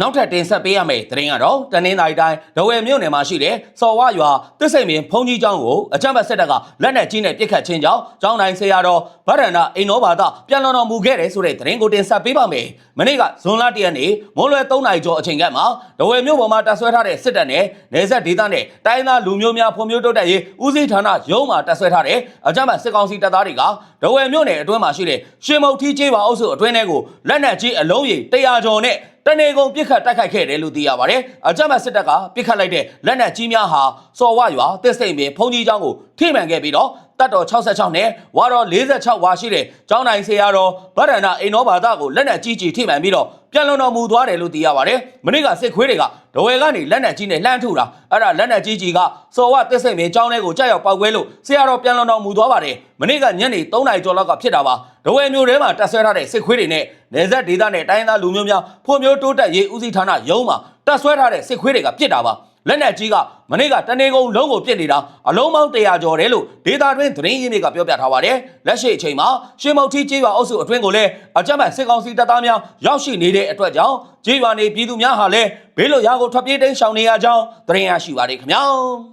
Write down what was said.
နောက်ထပ်တင်ဆက်ပေးရမယ့်သတင်းကတော့တနင်္သာရီတိုင်းဒဝယ်မြို့နယ်မှာရှိတဲ့စော်ဝရွာတစ္ဆိတ်မင်းဖုန်ကြီးကျောင်းကိုအကြမ်းဖက်စစ်တပ်ကလက်နက်ကြီးနဲ့ပစ်ခတ်ခြင်းကြောင့်ကျောင်းတိုင်းဆရာတော်ဗဒ္ဒနာအိမ်တော်ဘာသာပြန်လည်တော်မူခဲ့တယ်ဆိုတဲ့သတင်းကိုတင်ဆက်ပေးပါမယ်။မနေ့ကဇွန်လ၁ရက်နေ့မိုးလွယ်3နာရီကျော်အချိန်ကမှဒဝယ်မြို့ပေါ်မှာတပ်ဆွဲထားတဲ့စစ်တပ်နဲ့နေဆက်ဒေသနဲ့တိုင်းသားလူမျိုးများဖွံ့ဖြိုးတိုးတက်ရေးဦးစီးဌာနရုံးမှာတပ်ဆွဲထားတဲ့အကြမ်းဖက်စစ်ကောင်စီတပ်သားတွေကဒဝယ်မြို့နယ်အတွင်းမှာရှိတဲ့ရှင်မုတ်ထီးကျေးပါအုပ်စုအတွင်းထဲကိုလက်နက်ကြီးအလုံးကြီး100ကျော်နဲ့ တနေကုန်ပြစ်ခတ်တိုက်ခိုက်ခဲ့တယ်လို့သိရပါတယ်။အကြမ်းဖက်စစ်တပ်ကပြစ်ခတ်လိုက်တဲ့လက်နက်ကြီးများဟာစော်ဝရွာတစ်စိမ့်ပင်ဖုန်ကြီးကျောင်းကိုထိမှန်ခဲ့ပြီးတော့ တပ်တော်66နဲ့ဝါတော်46ဝါရှိတဲ့ကျောင်းတိုင်းဆရာတော်ဗဒ္ဒနာအိမ်တော်ဘာသာကိုလက်နက်ကြီးကြီးထိမှန်ပြီးတော့ပြန်လွန်တော်မူသွားတယ်လို့သိရပါတယ်။မနေ့ကစစ်ခွေးတွေကဒဝယ်ကနေလက်နက်ကြီးနဲ့လှမ်းထုတာအဲ့ဒါလက်နက်ကြီးကြီးကစော်ဝတစ်စိမ့်ပင်ကျောင်းထဲကိုကြောက်ရောက်ပောက်ကွဲလို့ဆရာတော်ပြန်လွန်တော်မူသွားပါတယ်။မနေ့ကညနေ3နာရီကျော်လောက်ကဖြစ်တာပါ။ဒဝယ်မျိုးထဲမှာတပ်ဆွဲထားတဲ့စစ်ခွေးတွေနဲ့နေဆက်ဒေသနဲ့တိုင်းသားလူမျိုးများဖွံ့ဖြိုးတိုးတက်ရေးဦးစီးဌာနရုံးမှာတပ်ဆွဲထားတဲ့စစ်ခွေးတွေကပြစ်တာပါ လက်နက်ကြီးကမနေ့ကတနေကုန်လုံးကိုပြစ်နေတာအလုံးပေါင်း100ကျော်တယ်လို့ဒေတာတွင်သတင်းရင်းတွေကပြောပြထားပါတယ်လက်ရှိအချိန်မှာရှေးမုတ်ထီးကျေးရွာအုပ်စုအတွင်းကိုလည်းအကြမ်းဖက်စစ်ကောင်စီတပ်သားများရောက်ရှိနေတဲ့အတွက်ကြောင့်ကျေးရွာနေပြည်သူများဟာလည်းဘေးလွတ်ရာကိုထွက်ပြေးတိမ်းရှောင်နေရကြောင်းသတင်းရရှိပါတယ်ခင်ဗျာ